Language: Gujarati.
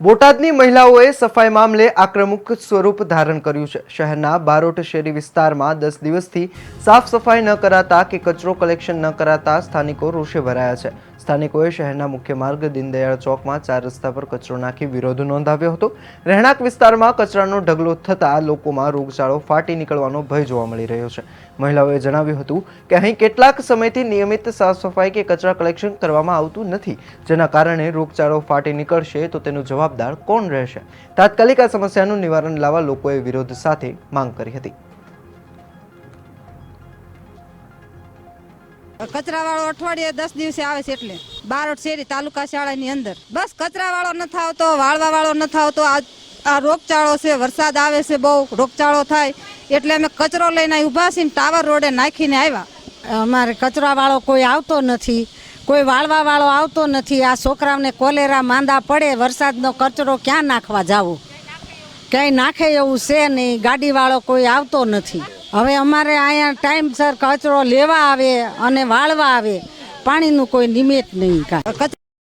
બોટાદની મહિલાઓએ સફાઈ મામલે આક્રમક સ્વરૂપ ધારણ કર્યું છે. શહેરના બારોટ શેરી વિસ્તારમાં દસ દિવસથી સાફ સફાઈ ન કરાતા કે કચરો કલેક્શન ન કરાતા સ્થાનિકો રોષે ભરાયા છે. સ્થાનિકોએ શહેરના મુખ્ય માર્ગ દીનદયાળ ચોકમાં ચાર રસ્તા પર કચરો નાખી વિરોધ નોંધાવ્યો હતો. રહેણાંક વિસ્તારમાં કચરાનો ઢગલો થતાં લોકોમાં રોગચાળો ફાટી નીકળવાનો ભય જોવા મળી રહ્યો છે. મહિલાઓએ જણાવ્યું હતું કે અહીં કેટલાક સમયથી નિયમિત સાફ સફાઈ કે કચરા કલેક્શન કરવામાં આવતું નથી. જેના કારણે રોગચાળો ફાટી નીકળશે તો તેનો જવાબદાર કોણ રહેશે? તાત્કાલિક આ સમસ્યાનું નિવારણ લાવવા લોકોએ વિરોધ સાથે માંગ કરી હતી. કચરા વાળો અઠવાડિયે દસ દિવસે આવે છે એટલે બારોટ શેરી તાલુકા શાળાની અંદર. બસ કચરા વાળો ન થાવતો વાળવા વાળો ન થાવતો આ આ રોગચાળો છે વરસાદ આવે છે બહુ રોગચાળો થાય. એટલે અમે કચરો લઈને ઊભા છીએ ને ટાવર રોડે નાખીને આવ્યા. અમારે કચરા વાળો કોઈ આવતો નથી. કોઈ વાળવા વાળો આવતો નથી. આ છોકરાઓને કોલેરા, માંદા પડે, વરસાદનો કચરો ક્યાં નાખવા જાવું? ક્યાંય નાખે એવું છે નહીં. ગાડીવાળો કોઈ આવતો નથી. હવે અમારે અહીંયા ટાઈમસર કચરો લેવા આવે અને વાળવા આવે. પાણીનું કોઈ નિમિત્ત નહીં કાંઈ.